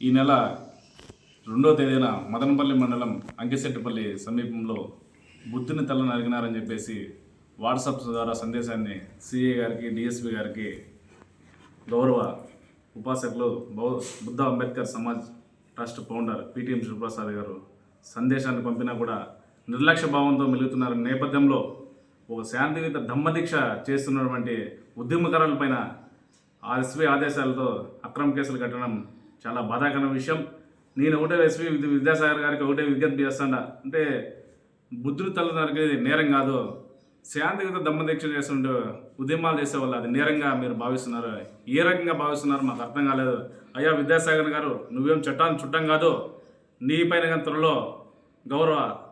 ఈ నెల రెండో తేదీన మదనపల్లి మండలం అంకెశెట్టిపల్లి సమీపంలో బుద్ధిని తలను అడిగినారని చెప్పేసి వాట్సాప్ ద్వారా సందేశాన్ని సిఏ గారికి డిఎస్పి గారికి గౌరవ ఉపాసకులు బౌ Buddha Ambedkar Samaj trust founder PTM Sivaprasad garu సందేశాన్ని పంపినా కూడా నిర్లక్ష్య భావంతో మెలుగుతున్నారు. నేపథ్యంలో ఒక శాంతియుత ధమ్మదీక్ష చేస్తున్నటువంటి ఉద్యమకారులపైన ఆ ఎస్పీ ఆదేశాలతో అక్రమ కేసులు కట్టడం చాలా బాధాకరమైన విషయం. నేను ఒకటే ఎస్వి విద్యాసాగర్ గారికి ఒకటే విజ్ఞప్తి చేస్తాడా. అంటే బుద్ధుడు తల్లిదండ్రులకి నేరం కాదు. శాంతియుత దమ్మదీక్ష చేస్తుంటే ఉద్యమాలు చేసే వాళ్ళు అది నేరంగా మీరు భావిస్తున్నారు. ఏ రకంగా భావిస్తున్నారు మాకు అర్థం కాలేదు. అయ్యా విద్యాసాగర్ గారు నువ్వేం చట్టాన్ని చుట్టం కాదు. నీ పైన కానీ త్వరలో గౌరవ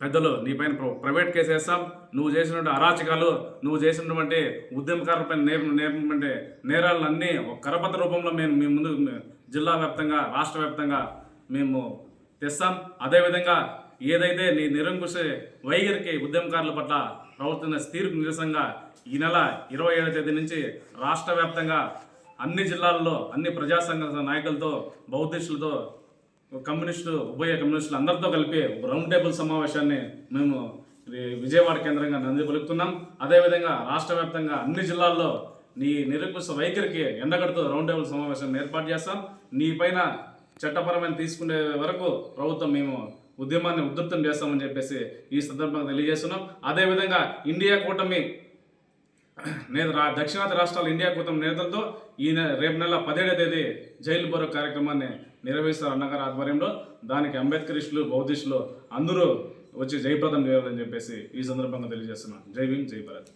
పెద్దలు నీ పైన ప్ర- ప్రైవేట్ కేసు వేస్తాం. నువ్వు చేసినటువంటి అరాచకాలు నువ్వు చేసినటువంటి ఉద్యమకారులపైన నే నేర్పమంటే నేరాలన్నీ ఒక కరపత్ర రూపంలో మేము మీ ముందు జిల్లా వ్యాప్తంగా రాష్ట్ర వ్యాప్తంగా మేము తెస్తాం. అదేవిధంగా ఏదైతే నీ నిరంకుశ వైఖరికి ఉద్యమకారుల పట్ల ప్రవర్తన తీర్పు నిరసనగా ఈ నెల ఇరవై ఏడవ తేదీ నుంచి రాష్ట్ర వ్యాప్తంగా అన్ని జిల్లాల్లో అన్ని ప్రజా సంఘ నాయకులతో బౌద్ధిస్టులతో కమ్యూనిస్టులు ఉభయ కమ్యూనిస్టులు అందరితో కలిపి రౌండ్ టేబుల్ సమావేశాన్ని మేము విజయవాడ కేంద్రంగా నంది పలుకుతున్నాం. అదేవిధంగా రాష్ట్ర వ్యాప్తంగా అన్ని జిల్లాల్లో నీ నిరంకుశ వైఖరికి ఎండగడుతూ రౌండ్ టేబుల్ సమావేశాన్ని ఏర్పాటు చేస్తాం. నీ పైన చట్టపరమైన తీసుకునే వరకు ప్రభుత్వం మేము ఉద్యమాన్ని ఉధృతం చేస్తామని చెప్పేసి ఈ సందర్భంగా తెలియజేస్తున్నాం. అదేవిధంగా ఇండియా కూటమి నేత రా దక్షిణాది రాష్ట్రాల ఇండియా కూటమి నేతలతో ఈ రేపు నెల పదిహేడవ తేదీ జైలు బరో కార్యక్రమాన్ని నిర్వహిస్తారు అన్నగారి ఆధ్వర్యంలో. దానికి అంబేద్కరిస్టులు బౌద్ధిస్టులు అందరూ వచ్చి జయప్రదం చేయాలని చెప్పేసి ఈ సందర్భంగా తెలియజేస్తున్నాను. జై భీమ్ జై భారత్.